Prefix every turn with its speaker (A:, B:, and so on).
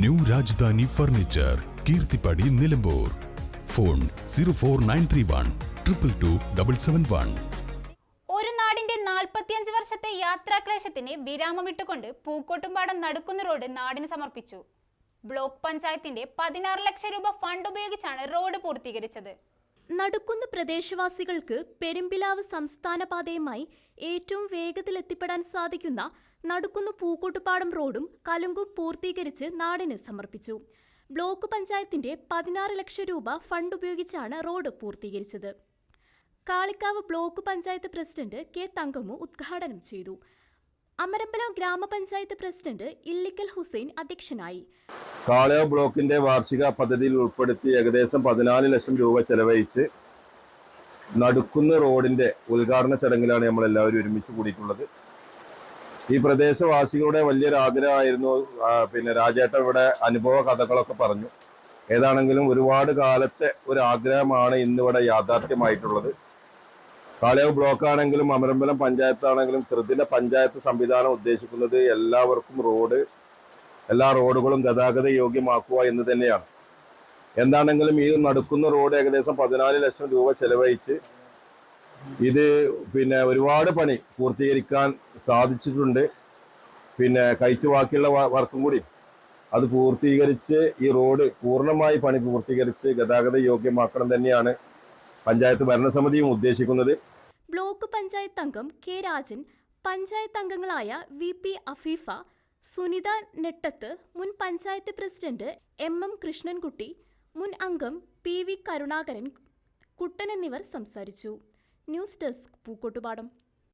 A: New Rajadhani furniture Keerthippadi Nilambur. Phone zero four nine three one triple two double seven one.
B: ഒരു നാടിന്റെ നാൽപ്പത്തിയഞ്ച് വർഷത്തെ യാത്രാക്ലേശത്തിന് വിരാമമിട്ടുകൊണ്ട് പൂക്കോട്ടുംപാടം നടക്കുന്ന road നാടിന് സമർപ്പിച്ചു. ബ്ലോക്ക് പഞ്ചായത്തിന്റെ പതിനാറ് ലക്ഷം രൂപ ഫണ്ട് ഉപയോഗിച്ചാണ് റോഡ് പൂർത്തീകരിച്ചത്.
C: നടുക്കുന്ന് പ്രദേശവാസികൾക്ക് പെരുമ്പിലാവ് സംസ്ഥാന പാതയുമായി ഏറ്റവും വേഗത്തിൽ എത്തിപ്പെടാൻ സാധിക്കുന്ന നടുക്കുന്ന് പൂക്കോട്ടുപാടം റോഡും കലുങ്കും പൂർത്തീകരിച്ച് നാടിന് സമർപ്പിച്ചു. ബ്ലോക്ക് പഞ്ചായത്തിന്റെ പതിനാറ് ലക്ഷം രൂപ ഫണ്ട് ഉപയോഗിച്ചാണ് road പൂർത്തീകരിച്ചത്. Kalikavu block panchayat president K Thankamu ഉദ്ഘാടനം ചെയ്തു. അമരമ്പലം ഗ്രാമപഞ്ചായത്ത് പ്രസിഡന്റ് ഇല്ലിക്കൽ ഹുസൈൻ അധ്യക്ഷനായി.
D: കാളയോ ബ്ലോക്കിന്റെ വാർഷിക പദ്ധതിയിൽ ഉൾപ്പെടുത്തി ഏകദേശം പതിനാല് ലക്ഷം രൂപ ചെലവഴിച്ച് നടുക്കുന്ന റോഡിന്റെ ഉദ്ഘാടന ചടങ്ങിലാണ് നമ്മൾ എല്ലാവരും ഒരുമിച്ച് കൂടിയിട്ടുള്ളത്. ഈ പ്രദേശവാസികളുടെ വലിയൊരു ആഗ്രഹമായിരുന്നു പിന്നെ രാജേട്ട ഇവിടെ അനുഭവ കഥകളൊക്കെ പറഞ്ഞു. ഏതാണെങ്കിലും ഒരുപാട് കാലത്തെ ഒരു ആഗ്രഹമാണ് ഇന്നിവിടെ യാഥാർത്ഥ്യമായിട്ടുള്ളത്. കാളയാവ് ബ്ലോക്ക് ആണെങ്കിലും അമരമ്പലം പഞ്ചായത്താണെങ്കിലും ത്രിദിന പഞ്ചായത്ത് സംവിധാനം ഉദ്ദേശിക്കുന്നത് എല്ലാവർക്കും റോഡ് എല്ലാ റോഡുകളും ഗതാഗത യോഗ്യമാക്കുക എന്ന് തന്നെയാണ്. എന്താണെങ്കിലും ഈ നടക്കുന്ന റോഡ് ഏകദേശം പതിനാല് ലക്ഷം രൂപ ചെലവഴിച്ച് ഇത് പിന്നെ ഒരുപാട് പണി പൂർത്തീകരിക്കാൻ സാധിച്ചിട്ടുണ്ട്. പിന്നെ കഴിച്ചു ബാക്കിയുള്ള വർക്കും കൂടി. അത് പൂർത്തീകരിച്ച് ഈ റോഡ് പൂർണമായി പണി പൂർത്തീകരിച്ച് ഗതാഗത യോഗ്യമാക്കണം തന്നെയാണ് പഞ്ചായത്ത് ഭരണസമിതിയും ഉദ്ദേശിക്കുന്നത്
C: ബ്ലോക്ക് പഞ്ചായത്ത് അംഗം കെ രാജൻ പഞ്ചായത്ത് അംഗങ്ങളായ വി പി അഫീഫ സുനിത നെട്ടത്ത് മുൻ panchayat president M M Krishnankutty മുൻ അംഗം പി വി കരുണാകരൻ കുട്ടൻ എന്നിവർ സംസാരിച്ചു. News desk Pookkottupadam.